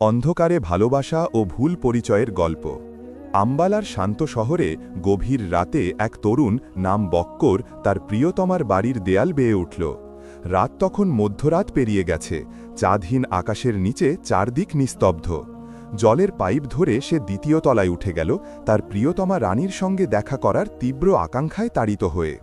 অন্ধকারে ভালোবাসা ও ভুল পরিচয়ের গল্প। আম্বালার শান্ত শহরে গভীর রাতে এক তরুণ নাম বক্কর তার প্রিয়তমার বাড়ির দেয়াল বেয়ে উঠল। রাত তখন মধ্যরাত পেরিয়ে গেছে, চাঁদহীন আকাশের নিচে চারদিক নিস্তব্ধ। জলের পাইপ ধরে সে দ্বিতীয় তলায় উঠে গেল, তার প্রিয়তমা রানীর সঙ্গে দেখা করার তীব্র আকাঙ্ক্ষায় তাড়িত হয়ে।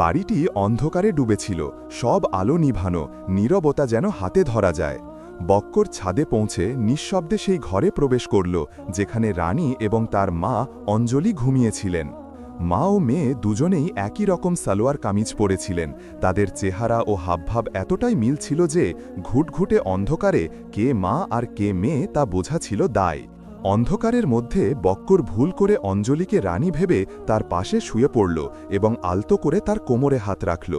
বাড়িটি অন্ধকারে ডুবেছিল, সব আলো নিভানো, নীরবতা যেন হাতে ধরা যায়। বক্কর ছাদে পৌঁছে নিঃশব্দে সেই ঘরে প্রবেশ করল, যেখানে রানী এবং তার মা অঞ্জলি ঘুমিয়েছিলেন। মা ও মেয়ে দুজনেই একই রকম সালোয়ার কামিজ পরেছিলেন। তাদের চেহারা ও হাবভাব এতটাই মিল ছিল যে, ঘুটঘুটে অন্ধকারে কে মা আর কে মেয়ে তা বোঝা ছিল দায়। অন্ধকারের মধ্যে বক্কর ভুল করে অঞ্জলিকে রানী ভেবে তার পাশে শুয়ে পড়ল এবং আলতো করে তার কোমরে হাত রাখল।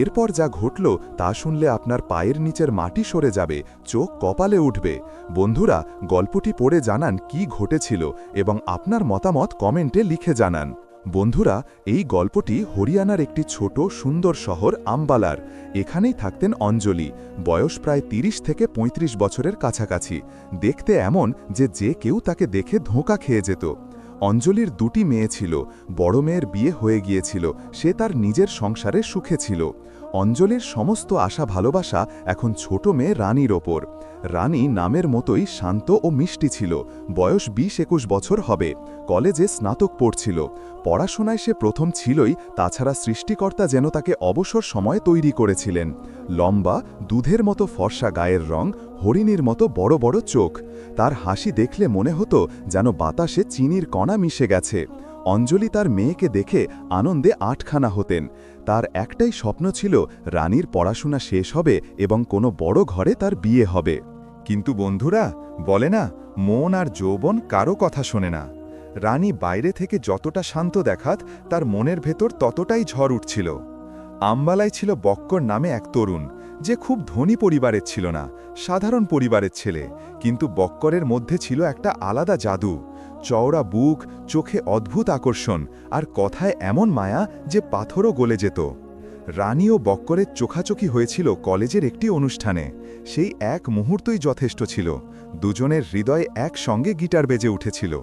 এরপর যা ঘটল তা শুনলে আপনার পায়ের নিচের মাটি সরে যাবে, চোখ কপালে উঠবে। বন্ধুরা, গল্পটি পড়ে জানান কি ঘটেছিল এবং আপনার মতামত কমেন্টে লিখে জানান। বন্ধুরা, এই গল্পটি হরিয়ানার একটি ছোট, সুন্দর শহর আম্বালার। এখানেই থাকতেন অঞ্জলি। বয়স প্রায় ৩০ থেকে ৩৫ বছরের কাছাকাছি। দেখতে এমন যে যে কেউ তাকে দেখে ধোঁকা খেয়ে যেত। অঞ্জলির দুটি মেয়ে ছিল। বড় মেয়ের বিয়ে হয়ে গিয়েছিল। সে তার নিজের সংসারে সুখে ছিল। অঞ্জলির সমস্ত আশা ভালোবাসা এখন ছোট মেয়ে রানীর ওপর। রানী নামের মতোই শান্ত ও মিষ্টি ছিল। বয়স বিশ একুশ বছর হবে। কলেজে স্নাতক পড়ছিল। পড়াশোনায় সে প্রথম ছিলই, তাছাড়া সৃষ্টিকর্তা যেন তাকে অবসর সময় তৈরি করেছিলেন। লম্বা, দুধের মতো ফর্সা গায়ের রং, হরিণীর মতো বড় বড় চোখ। তার হাসি দেখলে মনে হতো যেন বাতাসে চিনির কণা মিশে গেছে। অঞ্জলি তার মেয়েকে দেখে আনন্দে আটখানা হতেন। তার একটাই স্বপ্ন ছিল রানীর পড়াশোনা শেষ হবে এবং কোনো বড় ঘরে তার বিয়ে হবে। কিন্তু বন্ধুরা, বলে না, মন আর যৌবন কারও কথা শোনে না। রানী বাইরে থেকে যতটা শান্ত দেখাত, তার মনের ভেতর ততটাই ঝড় উঠছিল। আম্বালায় ছিল বক্কর নামে এক তরুণ, যে খুব ধনী পরিবারের ছিল না, সাধারণ পরিবারের ছেলে, কিন্তু বক্করের মধ্যে ছিল একটা আলাদা জাদু। চওড়া বুক, চোখে অদ্ভুত আকর্ষণ আর কথায় এমন মায়া যে পাথরও গলে যেত। রানী ও বক্করের চোখাচোখি হয়েছিল কলেজের একটি অনুষ্ঠানে। সেই এক মুহূর্তই যথেষ্ট ছিল। দুজনের হৃদয় একসঙ্গে গিটার বেজে উঠেছিল।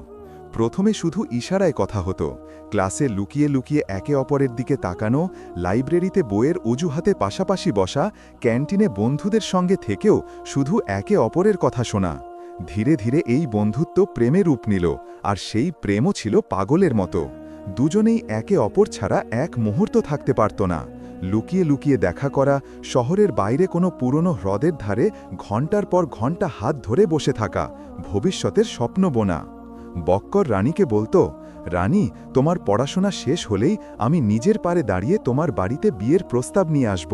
প্রথমে শুধু ইশারায় কথা হতো। ক্লাসে লুকিয়ে লুকিয়ে একে অপরের দিকে তাকানো, লাইব্রেরিতে বইয়ের অজুহাতে পাশাপাশি বসা, ক্যান্টিনে বন্ধুদের সঙ্গে থেকেও শুধু একে অপরের কথা শোনা। ধীরে ধীরে এই বন্ধুত্ব প্রেমে রূপ নিল, আর সেই প্রেমও ছিল পাগলের মতো। দুজনেই একে অপর ছাড়া এক মুহূর্ত থাকতে পারত না। লুকিয়ে লুকিয়ে দেখা করা, শহরের বাইরে কোনো পুরনো হ্রদের ধারে ঘণ্টার পর ঘণ্টা হাত ধরে বসে থাকা, ভবিষ্যতের স্বপ্ন বোনা। বক্কর রানীকে বলতো, রানী, তোমার পড়াশোনা শেষ হলেই আমি নিজের পারে দাঁড়িয়ে তোমার বাড়িতে বিয়ের প্রস্তাব নিয়ে আসব।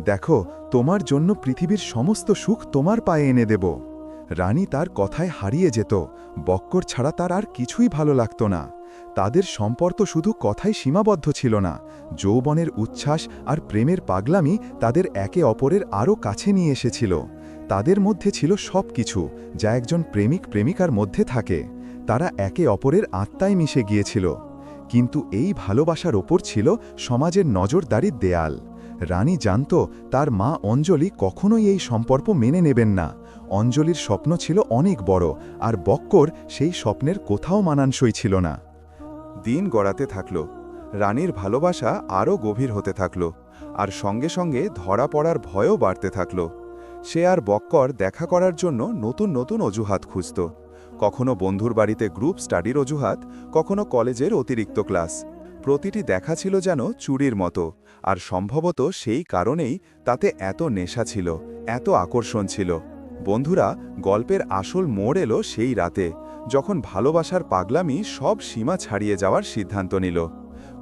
দেখো, তোমার জন্য পৃথিবীর সমস্ত সুখ তোমার পায়ে এনে দেব। রানী তার কথায় হারিয়ে যেত। বক্কর ছাড়া তার আর কিছুই ভালো লাগত না। তাদের সম্পর্ক শুধু কথাই সীমাবদ্ধ ছিল না। যৌবনের উচ্ছ্বাস আর প্রেমের পাগলামি তাদের একে অপরের আরও কাছে নিয়ে এসেছিল। তাদের মধ্যে ছিল সব কিছু যা একজন প্রেমিক প্রেমিকার মধ্যে থাকে। তারা একে অপরের আত্মায় মিশে গিয়েছিল। কিন্তু এই ভালোবাসার ওপর ছিল সমাজের নজরদারির দেয়াল। রানী জানত তার মা অঞ্জলি কখনোই এই সম্পর্ক মেনে নেবেন না। অঞ্জলির স্বপ্ন ছিল অনেক বড়, আর বক্কর সেই স্বপ্নের কোথাও মানানসই ছিল না। দিন গড়াতে থাকল, রানীর ভালোবাসা আরও গভীর হতে থাকল, আর সঙ্গে সঙ্গে ধরা পড়ার ভয়ও বাড়তে থাকল। সে আর বক্কর দেখা করার জন্য নতুন নতুন অজুহাত খুঁজত। কখনো বন্ধুর বাড়িতে গ্রুপ স্টাডির অজুহাত, কখনো কলেজের অতিরিক্ত ক্লাস। প্রতিটি দেখা ছিল যেন চুরির মতো, আর সম্ভবত সেই কারণেই তাতে এত নেশা ছিল, এত আকর্ষণ ছিল। বন্ধুরা, গল্পের আসল মোড় এলো সেই রাতে, যখন ভালোবাসার পাগলামি সব সীমা ছাড়িয়ে যাওয়ার সিদ্ধান্ত নিল।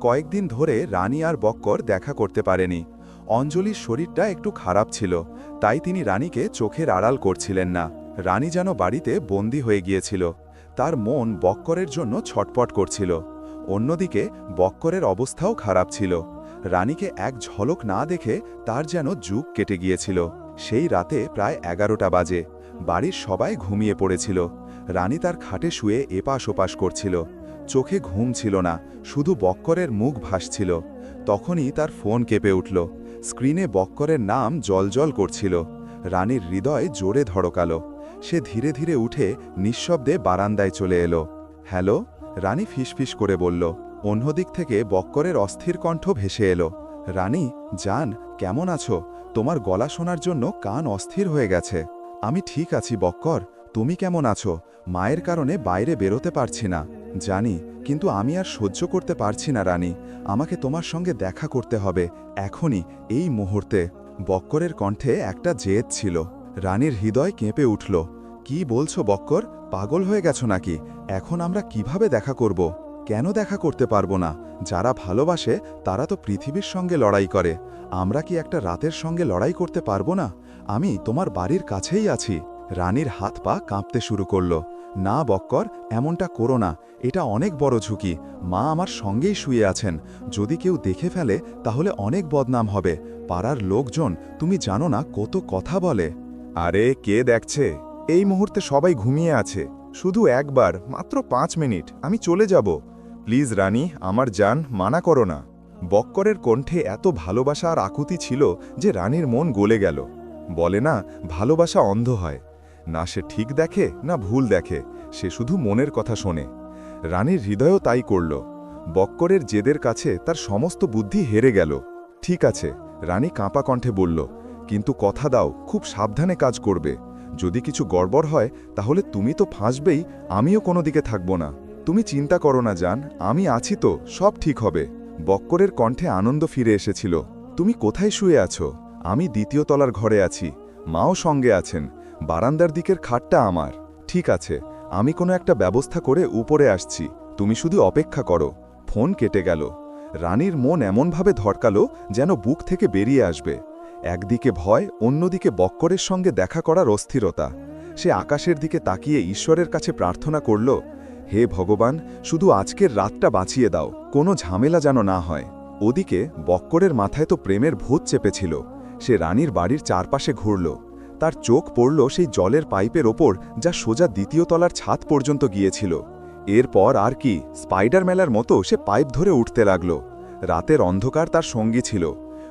কয়েকদিন ধরে রানী আর বক্কর দেখা করতে পারেনি। অঞ্জলির শরীরটা একটু খারাপ ছিল, তাই তিনি রানীকে চোখের আড়াল করছিলেন না। রানী যেন বাড়িতে বন্দী হয়ে গিয়েছিল। তার মন বক্করের জন্য ছটপট করছিল। অন্যদিকে, বক্করের অবস্থাও খারাপ ছিল। রানীকে এক ঝলক না দেখে তার যেন যুগ কেটে গিয়েছিল। সেই রাতে প্রায় এগারোটা বাজে। বাড়ির সবাই ঘুমিয়ে পড়েছিল। রানী তার খাটে শুয়ে এপাশ ওপাশ করছিল। চোখে ঘুম ছিল না, শুধু বক্করের মুখ ভাসছিল। তখনই তার ফোন কেঁপে উঠল। স্ক্রিনে বক্করের নাম জলজল করছিল। রানীর হৃদয় জোরে ধড়কালো। সে ধীরে ধীরে উঠে নিঃশব্দে বারান্দায় চলে এলো। হ্যালো? রানী ফিসফিস করে বলল। অন্যদিক থেকে বক্করের অস্থির কণ্ঠ ভেসে এলো। রানী জান কেমন আছো? তোমার গলা শোনার জন্য কান অস্থির হয়ে গেছে। আমি ঠিক আছি বক্কর, তুমি কেমন আছো? মায়ের কারণে বাইরে বেরোতে পারছি না। জানি, কিন্তু আমি আর সহ্য করতে পারছি না, রানী। আমাকে তোমার সঙ্গে দেখা করতে হবে, এখনই, এই মুহূর্তে। বক্করের কণ্ঠে একটা জেদ ছিল। রানীর হৃদয় কেঁপে উঠল। কি বলছো বক্কর? পাগল হয়ে গেছো নাকি? এখন আমরা কীভাবে দেখা করব? কেন দেখা করতে পারব না? যারা ভালোবাসে, তারা তো পৃথিবীর সঙ্গে লড়াই করে। আমরা কি একটা রাতের সঙ্গে লড়াই করতে পারব না? আমি তোমার বাড়ির কাছেই আছি। রানীর হাত পা কাঁপতে শুরু করল। না, বক্কর, এমনটা করো না। এটা অনেক বড় ঝুঁকি। মা আমার সঙ্গেই শুয়ে আছেন। যদি কেউ দেখে ফেলে, তাহলে অনেক বদনাম হবে। পাড়ার লোকজন, তুমি জানো না কত কথা বলে। আরে, কে দেখছে? এই মুহূর্তে সবাই ঘুমিয়ে আছে। শুধু একবার, মাত্র পাঁচ মিনিট। আমি চলে যাব। প্লিজ রানী, আমার জান, মানা করো না। বক্করের কণ্ঠে এত ভালোবাসা আর আকুতি ছিল যে রানীর মন গলে গেল। বলে না, ভালোবাসা অন্ধ হয়। না সে ঠিক দেখে, না ভুল দেখে, সে শুধু মনের কথা শোনে। রানীর হৃদয়ও তাই করল। বক্করের জেদের কাছে তার সমস্ত বুদ্ধি হেরে গেল। ঠিক আছে, রানী কাঁপা কণ্ঠে বলল, কিন্তু কথা দাও, খুব সাবধানে কাজ করবে। যদি কিছু গড়বড় হয়, তাহলে তুমি তো ফাঁসবেই, আমিও কোনো দিকে থাকব না। তুমি চিন্তা করো না, জান। আমি আছি তো, সব ঠিক হবে। বক্করের কণ্ঠে আনন্দ ফিরে এসেছিল। তুমি কোথায় শুয়ে আছো? আমি দ্বিতীয় তলার ঘরে আছি। মাও সঙ্গে আছেন। বারান্দার দিকের খাটটা আমার। ঠিক আছে, আমি কোনো একটা ব্যবস্থা করে উপরে আসছি। তুমি শুধু অপেক্ষা করো। ফোন কেটে গেল। রানীর মন এমনভাবে ধরকালো যেন বুক থেকে বেরিয়ে আসবে। একদিকে ভয়, অন্যদিকে বক্করের সঙ্গে দেখা করার অস্থিরতা। সে আকাশের দিকে তাকিয়ে ঈশ্বরের কাছে প্রার্থনা করল হে ভগবান, শুধু আজকের রাতটা বাঁচিয়ে দাও, কোনো ঝামেলা যেন না হয়। ওদিকে বক্করের মাথায় তো প্রেমের ভূত চেপেছিল। সে রানীর বাড়ির চারপাশে ঘুরল। তার চোখ পড়ল সেই জলের পাইপের ওপর যা সোজা দ্বিতীয় তলার ছাদ পর্যন্ত গিয়েছিল। এরপর আর কি, স্পাইডার মেলার মতো সে পাইপ ধরে উঠতে লাগল। রাতের অন্ধকার তার সঙ্গী ছিল।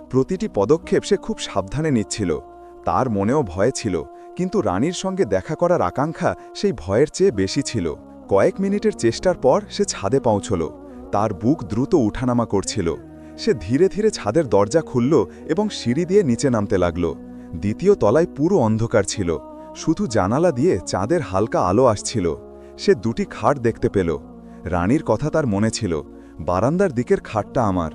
প্রতিটি পদক্ষেপ সে খুব সাবধানে নিচ্ছিল। তার মনেও ভয় ছিল, কিন্তু রানীর সঙ্গে দেখা করার আকাঙ্ক্ষা সেই ভয়ের চেয়ে বেশি ছিল। কয়েক মিনিটের চেষ্টার পর সে ছাদে পৌঁছল। তার বুক দ্রুত উঠানামা করছিল। সে ধীরে ধীরে ছাদের দরজা খুলল এবং সিঁড়ি দিয়ে নিচে নামতে লাগল। দ্বিতীয় তলায় পুরো অন্ধকার ছিল। শুধু জানালা দিয়ে চাঁদের হালকা আলো আসছিল। সে দুটি খাট দেখতে পেল। রানীর কথা তার মনে ছিল, বারান্দার দিকের খাটটা আমার।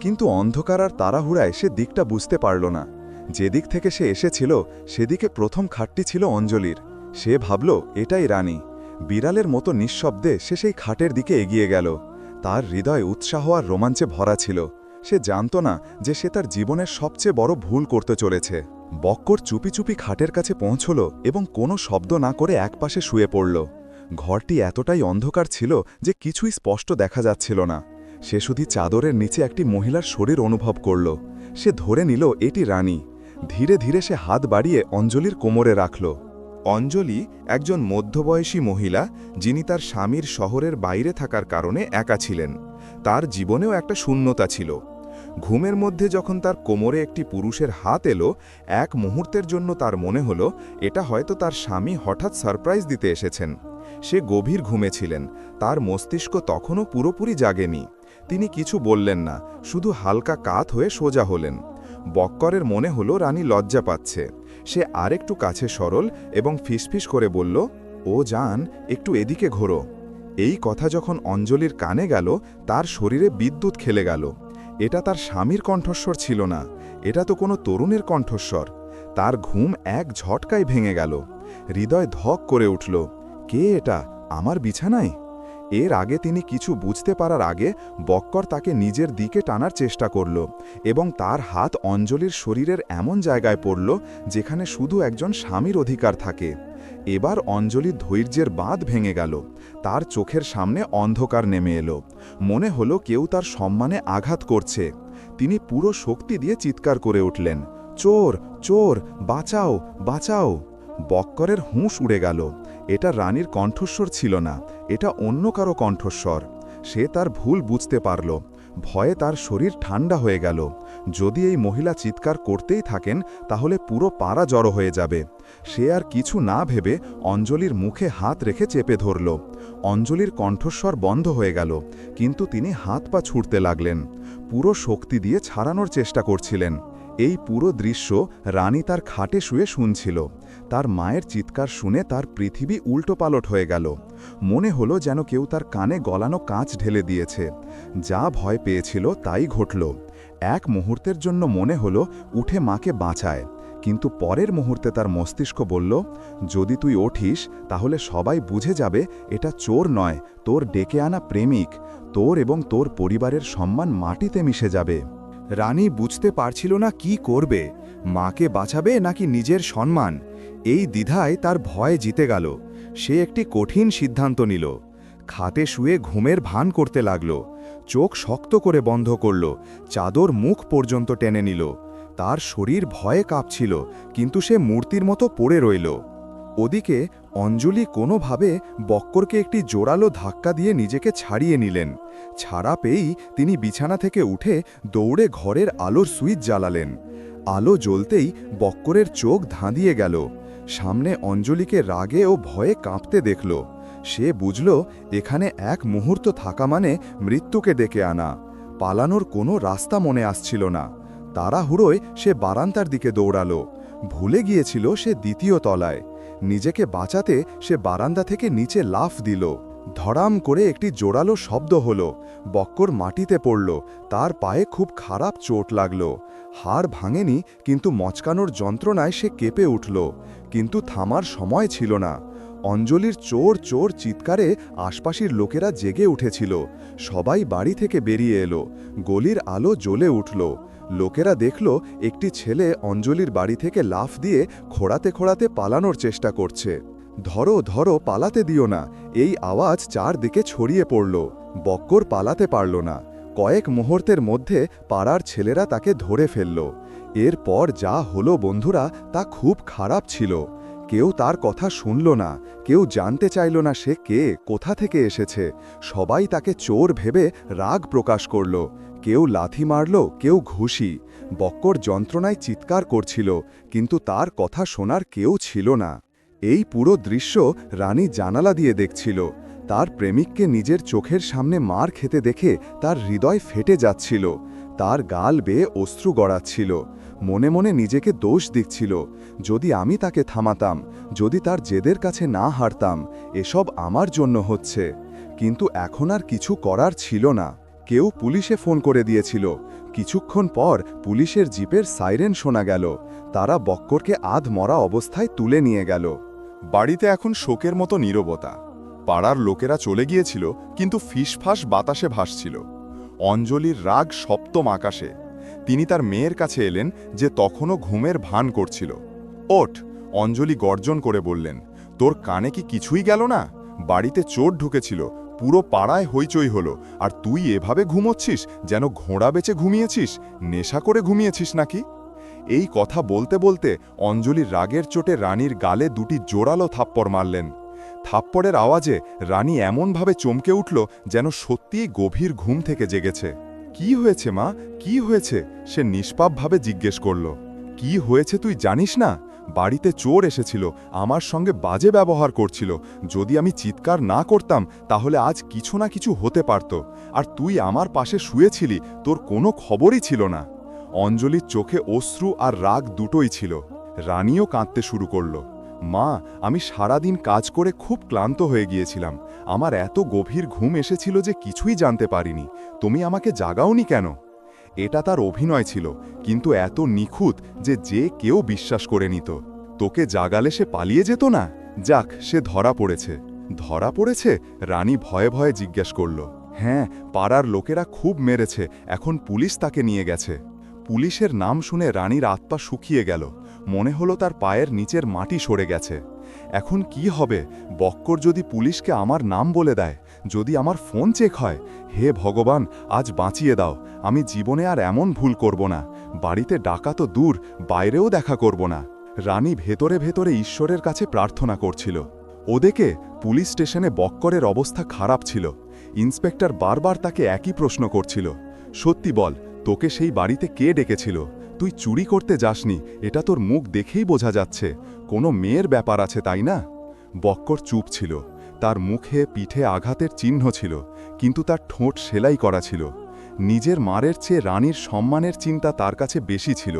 কিন্তু অন্ধকার আর তাড়াহুড়ায় সে দিকটা বুঝতে পারল না। যেদিক থেকে সে এসেছিল, সেদিকে প্রথম খাটটি ছিল অঞ্জলির। সে ভাবল, এটাই রানী। বিড়ালের মতো নিঃশব্দে সে সেই খাটের দিকে এগিয়ে গেল। তার হৃদয় উৎসাহ আর রোমাঞ্চে ভরা ছিল। সে জানত না যে সে তার জীবনের সবচেয়ে বড় ভুল করতে চলেছে। বক্কর চুপি চুপি খাটের কাছে পৌঁছল এবং কোনো শব্দ না করে একপাশে শুয়ে পড়ল। ঘরটি এতটাই অন্ধকার ছিল যে কিছুই স্পষ্ট দেখা যাচ্ছিল না। সে শুধু চাদরের নিচে একটি মহিলার শরীর অনুভব করল। সে ধরে নিল, এটি রানী। ধীরে ধীরে সে হাত বাড়িয়ে অঞ্জলির কোমরে রাখল। অঞ্জলি একজন মধ্যবয়সী মহিলা যিনি তার স্বামীর শহরের বাইরে থাকার কারণে একা ছিলেন। তার জীবনেও একটা শূন্যতা ছিল। ঘুমের মধ্যে যখন তার কোমরে একটি পুরুষের হাত এলো, এক মুহূর্তের জন্য তার মনে হলো, এটা হয়তো তার স্বামী হঠাৎ সারপ্রাইজ দিতে এসেছেন। সে গভীর ঘুমে ছিলেন, তার মস্তিষ্ক তখনও পুরোপুরি জাগেনি। তিনি কিছু বললেন না, শুধু হালকা কাত হয়ে সোজা হলেন। বক্করের মনে হলো রানী লজ্জা পাচ্ছে। সে আরেকটু কাছে সরল এবং ফিসফিস করে বলল, ও যান একটু এদিকে ঘোরো। এই কথা যখন অঞ্জলির কানে গেল, তার শরীরে বিদ্যুৎ খেলে গেল। এটা তার স্বামীর কণ্ঠস্বর ছিল না, এটা তো কোনো তরুণের কণ্ঠস্বর। তার ঘুম এক ঝটকায় ভেঙে গেল। হৃদয় ধক করে উঠল, কে এটা? আমার বিছানায়? এর আগে তিনি কিছু বুঝতে পারার আগে বক্কর তাকে নিজের দিকে টানার চেষ্টা করল এবং তার হাত অঞ্জলির শরীরের এমন জায়গায় পড়ল যেখানে শুধু একজন স্বামীর অধিকার থাকে। এবার অঞ্জলির ধৈর্যের বাঁধ ভেঙে গেল। তার চোখের সামনে অন্ধকার নেমে এলো। মনে হলো কেউ তার সম্মানে আঘাত করছে। তিনি পুরো শক্তি দিয়ে চিৎকার করে উঠলেন, চোর চোর, বাঁচাও বাঁচাও! বক্করের হুঁশ উড়ে গেল। এটা রানীর কণ্ঠস্বর ছিল না, এটা অন্য কারও কণ্ঠস্বর। সে তার ভুল বুঝতে পারল। ভয়ে তার শরীর ঠান্ডা হয়ে গেল। যদি এই মহিলা চিৎকার করতেই থাকেন, তাহলে পুরো পাড়া জড়ো হয়ে যাবে। সে আর কিছু না ভেবে অঞ্জলির মুখে হাত রেখে চেপে ধরল। অঞ্জলির কণ্ঠস্বর বন্ধ হয়ে গেল, কিন্তু তিনি হাত পা ছুটতে লাগলেন। পুরো শক্তি দিয়ে ছাড়ানোর চেষ্টা করছিলেন। এই পুরো দৃশ্য রানী তার খাটে শুয়ে শুনছিল। তার মায়ের চিৎকার শুনে তার পৃথিবী উল্টোপালট হয়ে গেল। মনে হলো যেন কেউ তার কানে গলানো কাঁচ ঢেলে দিয়েছে। যা ভয় পেয়েছিল তাই ঘটল। এক মুহূর্তের জন্য মনে হলো উঠে মাকে বাঁচায়। কিন্তু পরের মুহূর্তে তার মস্তিষ্ক বলল, যদি তুই ওঠিস, তাহলে সবাই বুঝে যাবে এটা চোর নয়, তোর ডেকে আনা প্রেমিক। তোর এবং তোর পরিবারের সম্মান মাটিতে মিশে যাবে। রানী বুঝতে পারছিল না কি করবে, মাকে বাঁচাবে নাকি নিজের সম্মান। এই দ্বিধায় তার ভয় জিতে গেল। সে একটি কঠিন সিদ্ধান্ত নিল। খাতে শুয়ে ঘুমের ভান করতে লাগল। চোখ শক্ত করে বন্ধ করল। চাদর মুখ পর্যন্ত টেনে নিল। তার শরীর ভয়ে কাঁপছিল, কিন্তু সে মূর্তির মতো পড়ে রইল। ওদিকে অঞ্জলি কোনোভাবে বক্করকে একটি জোরালো ধাক্কা দিয়ে নিজেকে ছাড়িয়ে নিলেন। ছাড়া পেয়েই তিনি বিছানা থেকে উঠে দৌড়ে ঘরের আলোর সুইচ জ্বালালেন। আলো জ্বলতেই বক্করের চোখ ধাঁধিয়ে গেল। সামনে অঞ্জলিকে রাগে ও ভয়ে কাঁপতে দেখল। সে বুঝল, এখানে এক মুহূর্ত থাকা মানে মৃত্যুকে ডেকে আনা। পালানোর কোনো রাস্তা মনে আসছিল না। তাড়াহুড়োয় সে বারান্তার দিকে দৌড়ালো। ভুলে গিয়েছিল সে দ্বিতীয় তলায়। নিজেকে বাঁচাতে সে বারান্দা থেকে নিচে লাফ দিল। ধড়াম করে একটি জোরালো শব্দ হলো। বক্কর মাটিতে পড়ল। তার পায়ে খুব খারাপ চোট লাগল। হাড় ভাঙেনি, কিন্তু মচকানোর যন্ত্রণায় সে কেঁপে উঠল। কিন্তু থামার সময় ছিল না। অঞ্জলির চোর চোর চিৎকারে আশপাশের লোকেরা জেগে উঠেছিল। সবাই বাড়ি থেকে বেরিয়ে এলো। গলির আলো জ্বলে উঠল। লোকেরা দেখল, একটি ছেলে অঞ্জলির বাড়ি থেকে লাফ দিয়ে খোড়াতে খোড়াতে পালানোর চেষ্টা করছে। ধরো ধরো, পালাতে দিও না। এই আওয়াজ চারদিকে ছড়িয়ে পড়ল। বক্কর পালাতে পারল না। কয়েক মুহূর্তের মধ্যে পাড়ার ছেলেরা তাকে ধরে ফেলল। এরপর যা হলো বন্ধুরা, তা খুব খারাপ ছিল। কেউ তার কথা শুনল না। কেউ জানতে চাইল না সে কে, কোথা থেকে এসেছে। সবাই তাকে চোর ভেবে রাগ প্রকাশ করল। কেউ লাথি মারল, কেউ ঘুষি। বক্কর যন্ত্রণায় চিৎকার করছিল, কিন্তু তার কথা শোনার কেউ ছিল না। এই পুরো দৃশ্য রানী জানালা দিয়ে দেখছিল। তার প্রেমিককে নিজের চোখের সামনে মার খেতে দেখে তার হৃদয় ফেটে যাচ্ছিল। তার গাল বেয়ে অশ্রু গড়াচ্ছিল। মনে মনে নিজেকে দোষ দিচ্ছিল। যদি আমি তাকে থামাতাম, যদি তার জেদের কাছে না হারতাম, এসব আমার জন্য হচ্ছে। কিন্তু এখন আর কিছু করার ছিল না। কেউ পুলিশে ফোন করে দিয়েছিল। কিছুক্ষণ পর পুলিশের জিপের সাইরেন শোনা গেল। তারা বক্করকে আধ মরা অবস্থায় তুলে নিয়ে গেল। বাড়িতে এখন শোকের মতো নীরবতা। পাড়ার লোকেরা চলে গিয়েছিল, কিন্তু ফিসফাস বাতাসে ভাসছিল। অঞ্জলির রাগ সপ্তম আকাশে। তিনি তার মেয়ের কাছে এলেন, যে তখনও ঘুমের ভান করছিল। ওঠ, অঞ্জলি গর্জন করে বললেন, তোর কানে কি কিছুই গেল না? বাড়িতে চোর ঢুকেছিল, পুরো পাড়ায় হইচই হলো, আর তুই এভাবে ঘুমোচ্ছিস, যেন ঘোড়া বেচে ঘুমিয়েছিস? নেশা করে ঘুমিয়েছিস নাকি? এই কথা বলতে বলতে অঞ্জলি রাগের চোটে রানীর গালে দুটি জোরালো থাপ্পড় মারলেন। থাপ্পড়ের আওয়াজে রানী এমনভাবে চমকে উঠল যেন সত্যিই গভীর ঘুম থেকে জেগেছে। কি হয়েছে মা? কি হয়েছে? সে নিষ্পাপভাবে জিজ্ঞেস করল। কি হয়েছে তুই জানিস না? বাড়িতে চোর এসেছিল, আমার সঙ্গে বাজে ব্যবহার করছিল। যদি আমি চিৎকার না করতাম, তাহলে আজ কিছু না কিছু হতে পারত। আর তুই আমার পাশে শুয়েছিলি, তোর কোনো খবরই ছিল না। অঞ্জলির চোখে অশ্রু আর রাগ দুটোই ছিল। রানীও কাঁদতে শুরু করল। মা, আমি সারাদিন কাজ করে খুব ক্লান্ত হয়ে গিয়েছিলাম। আমার এত গভীর ঘুম এসেছিল যে কিছুই জানতে পারিনি। তুমি আমাকে জাগাওনি কেন? এটা তার অভিনয় ছিল, কিন্তু এত নিখুঁত যে যে কেউ বিশ্বাস করে নিত। তোকে জাগালে সে পালিয়ে যেত না? যাক, সে ধরা পড়েছে। ধরা পড়েছে? রানী ভয়ে ভয়ে জিজ্ঞেস করল। হ্যাঁ পাড়ার লোকেরা খুব মেরেছে। এখন পুলিশ তাকে নিয়ে গেছে। পুলিশের নাম শুনে রানীর আত্মা শুকিয়ে গেল। মনে হলো তার পায়ের নিচের মাটি সরে গেছে। এখন কি হবে? বক্কর যদি পুলিশকে আমার নাম বলে দেয়, যদি আমার ফোন চেক হয়, হে ভগবান, আজ বাঁচিয়ে দাও। আমি জীবনে আর এমন ভুল করব না। বাড়িতে ডাকা তো দূর, বাইরেও দেখা করব না। রানী ভেতরে ভেতরে ঈশ্বরের কাছে প্রার্থনা করছিল। ওদেকে পুলিশ স্টেশনে বক্করের অবস্থা খারাপ ছিল। ইন্সপেক্টর বারবার তাকে একই প্রশ্ন করছিল। সত্যি বল তোকে সেই বাড়িতে কে ডেকেছিল? তুই চুরি করতে যাসনি, এটা তোর মুখ দেখেই বোঝা যাচ্ছে। কোনো মেয়ের ব্যাপার আছে, তাই না? বক্কর চুপ ছিল। তার মুখে পিঠে আঘাতের চিহ্ন ছিল, কিন্তু তার ঠোঁট সেলাই করা ছিল। নিজের মারের চেয়ে রানীর সম্মানের চিন্তা তার কাছে বেশি ছিল।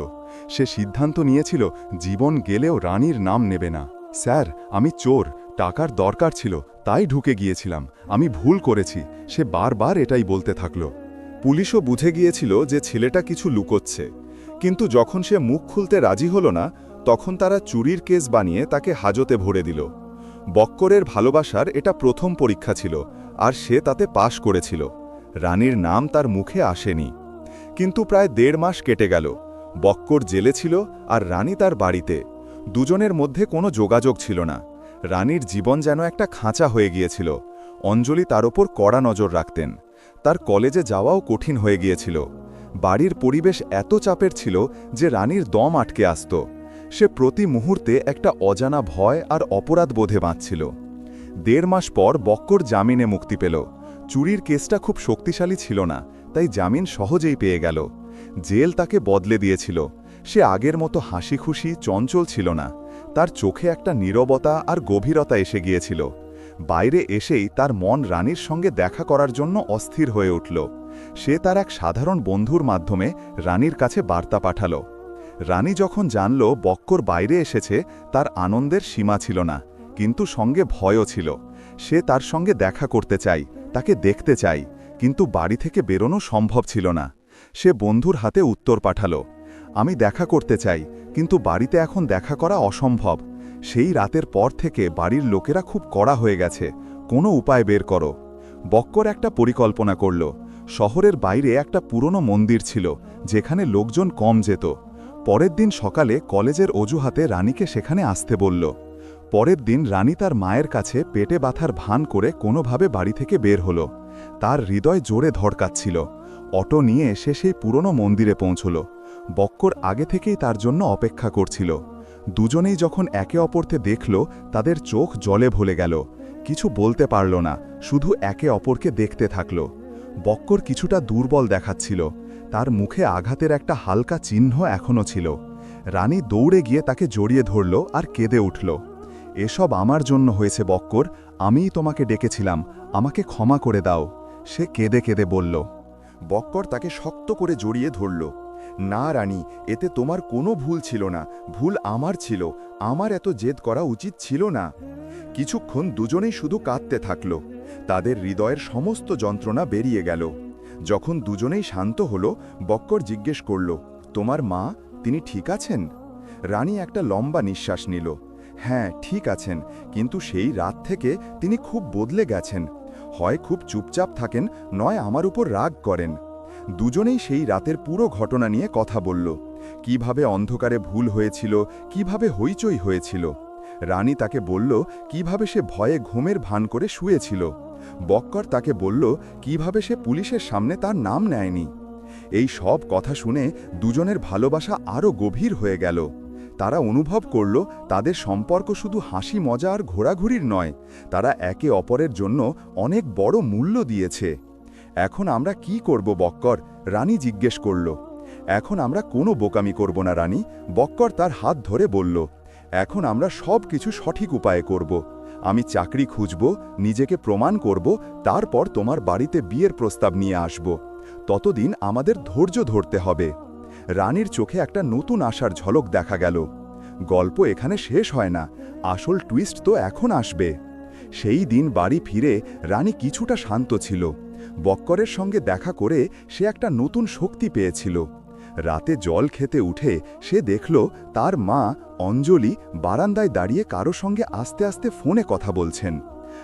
সে সিদ্ধান্ত নিয়েছিল, জীবন গেলেও রানীর নাম নেবে না। স্যার, আমি চোর, টাকার দরকার ছিল, তাই ঢুকে গিয়েছিলাম। আমি ভুল করেছি। সে বারবার এটাই বলতে থাকল। পুলিশও বুঝে গিয়েছিল যে ছেলেটা কিছু লুকোচ্ছে। কিন্তু যখন সে মুখ খুলতে রাজি হল না, তখন তারা চুরির কেস বানিয়ে তাকে হাজতে ভরে দিল। বক্করের ভালোবাসার এটা প্রথম পরীক্ষা ছিল, আর সে তাতে পাশ করেছিল। রানীর নাম তার মুখে আসেনি। কিন্তু প্রায় দেড় মাস কেটে গেল। বক্কর জেলে ছিল আর রানী তার বাড়িতে। দুজনের মধ্যে কোনো যোগাযোগ ছিল না। রানীর জীবন যেন একটা খাঁচা হয়ে গিয়েছিল। অঞ্জলি তার ওপর কড়া নজর রাখতেন। তার কলেজে যাওয়াও কঠিন হয়ে গিয়েছিল। বাড়ির পরিবেশ এত চাপের ছিল যে রানীর দম আটকে আসত। সে প্রতি মুহূর্তে একটা অজানা ভয় আর অপরাধ বোধে বাঁচছিল। দেড় মাস পর বক্কর জামিনে মুক্তি পেল। চুরির কেসটা খুব শক্তিশালী ছিল না, তাই জামিন সহজেই পেয়ে গেল। জেল তাকে বদলে দিয়েছিল। সে আগের মতো হাসি খুশি চঞ্চল ছিল না। তার চোখে একটা নীরবতা আর গভীরতা এসে গিয়েছিল। বাইরে এসেই তার মন রানীর সঙ্গে দেখা করার জন্য অস্থির হয়ে উঠল। সে তার এক সাধারণ বন্ধুর মাধ্যমে রানীর কাছে বার্তা পাঠাল। রানী যখন জানল বক্কর বাইরে এসেছে, তার আনন্দের সীমা ছিল না, কিন্তু সঙ্গে ভয়ও ছিল। সে তার সঙ্গে দেখা করতে চাই, তাকে দেখতে চাই, কিন্তু বাড়ি থেকে বেরোনো সম্ভব ছিল না। সে বন্ধুর হাতে উত্তর পাঠালো, আমি দেখা করতে চাই, কিন্তু বাড়িতে এখন দেখা করা অসম্ভব। সেই রাতের পর থেকে বাড়ির লোকেরা খুব কড়া হয়ে গেছে। কোনো উপায় বের করো। বক্কর একটা পরিকল্পনা করল। শহরের বাইরে একটা পুরনো মন্দির ছিল, যেখানে লোকজন কম যেত। পরের দিন সকালে কলেজের অজুহাতে রানীকে সেখানে আসতে বলল। পরের দিন রানী তার মায়ের কাছে পেটে বাথার ভান করে কোনোভাবে বাড়ি থেকে বের হলো। তার হৃদয় জোরে ধড়কাচ্ছিল। অটো নিয়ে সে সেই পুরনো মন্দিরে পৌঁছল। বক্কর আগে থেকেই তার জন্য অপেক্ষা করছিল। দুজনেই যখন একে অপরকে দেখল, তাদের চোখ জলে ভুলে গেল। কিছু বলতে পারল না, শুধু একে অপরকে দেখতে থাকল। বক্কর কিছুটা দুর্বল দেখাচ্ছিল। তার মুখে আঘাতের একটা হালকা চিহ্ন এখনও ছিল। রানী দৌড়ে গিয়ে তাকে জড়িয়ে ধরল আর কেঁদে উঠল। এসব আমার জন্য হয়েছে বক্কর, আমিই তোমাকে ডেকেছিলাম, আমাকে ক্ষমা করে দাও, সে কেঁদে কেঁদে বলল। বক্কর তাকে শক্ত করে জড়িয়ে ধরল। না রানী, এতে তোমার কোনো ভুল ছিল না, ভুল আমার ছিল, আমার এত জেদ করা উচিত ছিল না। কিছুক্ষণ দুজনেই শুধু কাঁদতে থাকল, তাদের হৃদয়ের সমস্ত যন্ত্রণা বেরিয়ে গেল। যখন দুজনেই শান্ত হল, বক্কর জিজ্ঞেস করল, তোমার মা, তিনি ঠিক আছেন? রানী একটা লম্বা নিঃশ্বাস নিল হ্যাঁ ঠিক আছেন, কিন্তু সেই রাত থেকে তিনি খুব বদলে গেছেন, হয় খুব চুপচাপ থাকেন, নয় আমার উপর রাগ করেন। দুজনেই সেই রাতের পুরো ঘটনা নিয়ে কথা বলল। কীভাবে অন্ধকারে ভুল হয়েছিল, কীভাবে হইচই হয়েছিল। রানী তাকে বলল, কীভাবে সে ভয়ে ঘুমের ভান করে শুয়েছিল। বক্কর তাকে বলল, কীভাবে সে পুলিশের সামনে তার নাম নেয়নি। এই সব কথা শুনে দুজনের ভালোবাসা আরও গভীর হয়ে গেল। তারা অনুভব করল, তাদের সম্পর্ক শুধু হাসি, মজা আর ঘোরাঘুরির নয়। তারা একে অপরের জন্য অনেক বড় মূল্য দিয়েছে। এখন আমরা কি করব বক্কর? রানী জিজ্ঞেস করল। এখন আমরা কোনো বোকামি করব না রানী, বক্কর তার হাত ধরে বলল। এখন আমরা সব কিছু সঠিক উপায়ে করব। আমি চাকরি খুঁজব, নিজেকে প্রমাণ করব, তারপর তোমার বাড়িতে বিয়ের প্রস্তাব নিয়ে আসব। ততদিন আমাদের ধৈর্য ধরতে হবে। রানীর চোখে একটা নতুন আশার ঝলক দেখা গেল। গল্প এখানে শেষ হয় না, আসল টুইস্ট তো এখন আসবে। সেই দিন বাড়ি ফিরে রানী কিছুটা শান্ত ছিল। বক্করের সঙ্গে দেখা করে সে একটা নতুন শক্তি পেয়েছিল। রাতে জল খেতে উঠে সে দেখল তার মা অঞ্জলি বারান্দায় দাঁড়িয়ে কারও সঙ্গে আস্তে আস্তে ফোনে কথা বলছেন।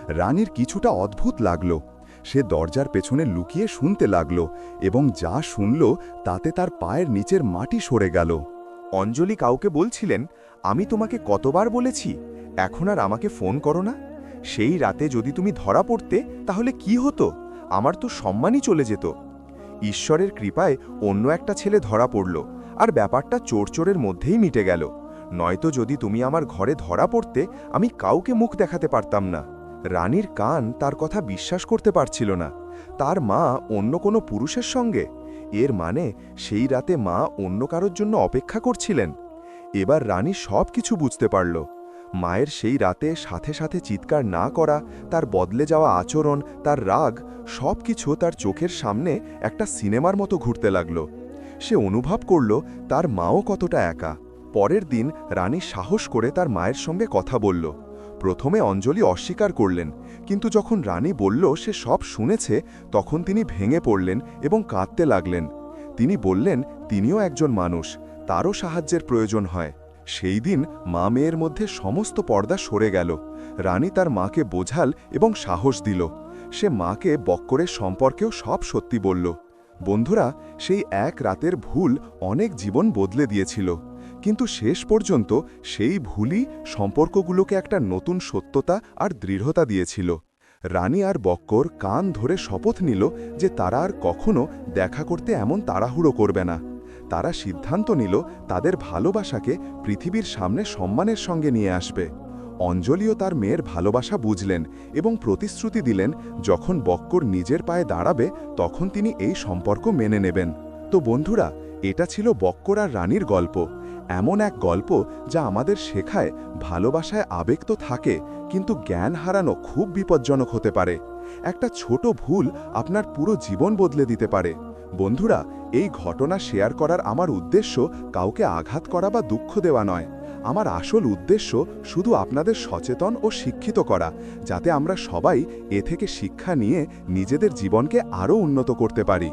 রানীর কিছুটা অদ্ভুত লাগল। সে দরজার পেছনে লুকিয়ে শুনতে লাগল এবং যা শুনল তাতে তার পায়ের নিচের মাটি সরে গেল। অঞ্জলি কাউকে বলছিলেন? আমি তোমাকে কতবার বলেছি? এখন আর আমাকে ফোন করো না? সেই রাতে যদি তুমি ধরা পড়তে, তাহলে কি হতো? আমার তো সম্মানই চলে যেত। ঈশ্বরের কৃপায় অন্য একটা ছেলে ধরা পড়ল আর ব্যাপারটা চোরচোরের মধ্যেই মিটে গেল। নয়তো যদি তুমি আমার ঘরে ধরা পড়তে, আমি কাউকে মুখ দেখাতে পারতাম না। রানীর কান তার কথা বিশ্বাস করতে পারছিল না। তার মা অন্য কোনো পুরুষের সঙ্গে? এর মানে সেই রাতে মা অন্য কারোর জন্য অপেক্ষা করছিলেন। এবার রানী সব কিছু বুঝতে পারল। মায়ের সেই রাতে সাথে সাথে চিৎকার না করা, তার বদলে যাওয়া আচরণ, তার রাগ সব কিছু তার চোখের সামনে একটা সিনেমার মতো ঘুরতে লাগল। সে অনুভব করল তার মাও কতটা একা। পরের দিন রানী সাহস করে তার মায়ের সঙ্গে কথা বলল। প্রথমে অঞ্জলি অস্বীকার করলেন, কিন্তু যখন রানী বলল সে সব শুনেছে, তখন তিনি ভেঙে পড়লেন এবং কাঁদতে লাগলেন। তিনি বললেন, তিনিও একজন মানুষ, তারও সাহায্যের প্রয়োজন হয়। সেই দিন মা মেয়ের মধ্যে সমস্ত পর্দা সরে গেল। রানী তার মাকে বোঝাল এবং সাহস দিল। সে মাকে বক্করের সম্পর্কেও সব সত্যি বলল। বন্ধুরা, সেই এক রাতের ভুল অনেক জীবন বদলে দিয়েছিল। কিন্তু শেষ পর্যন্ত সেই ভুলই সম্পর্কগুলোকে একটা নতুন সত্যতা আর দৃঢ়তা দিয়েছিল। রানী আর বক্কর কান ধরে শপথ নিল যে তারা আর কখনো দেখা করতে এমন তাড়াহুড়ো করবে না। তারা সিদ্ধান্ত নিল তাদের ভালোবাসাকে পৃথিবীর সামনে সম্মানের সঙ্গে নিয়ে আসবে। অঞ্জলিও তার মেয়ের ভালোবাসা বুঝলেন এবং প্রতিশ্রুতি দিলেন, যখন বক্কর নিজের পায়ে দাঁড়াবে, তখন তিনি এই সম্পর্ক মেনে নেবেন। তো বন্ধুরা, এটা ছিল বক্কর আর রানীর গল্প। এমন এক গল্প যা আমাদের শেখায় ভালোবাসায় আবেগ তো থাকে, কিন্তু জ্ঞান হারানো খুব বিপজ্জনক হতে পারে। একটা ছোট ভুল আপনার পুরো জীবন বদলে দিতে পারে। বন্ধুরা, এই ঘটনা শেয়ার করার আমার উদ্দেশ্য কাউকে আঘাত করা বা দুঃখ দেওয়া নয়। আমার আসল উদ্দেশ্য শুধু আপনাদের সচেতন ও শিক্ষিত করা, যাতে আমরা সবাই এ থেকে শিক্ষা নিয়ে নিজেদের জীবনকে আরও উন্নত করতে পারি।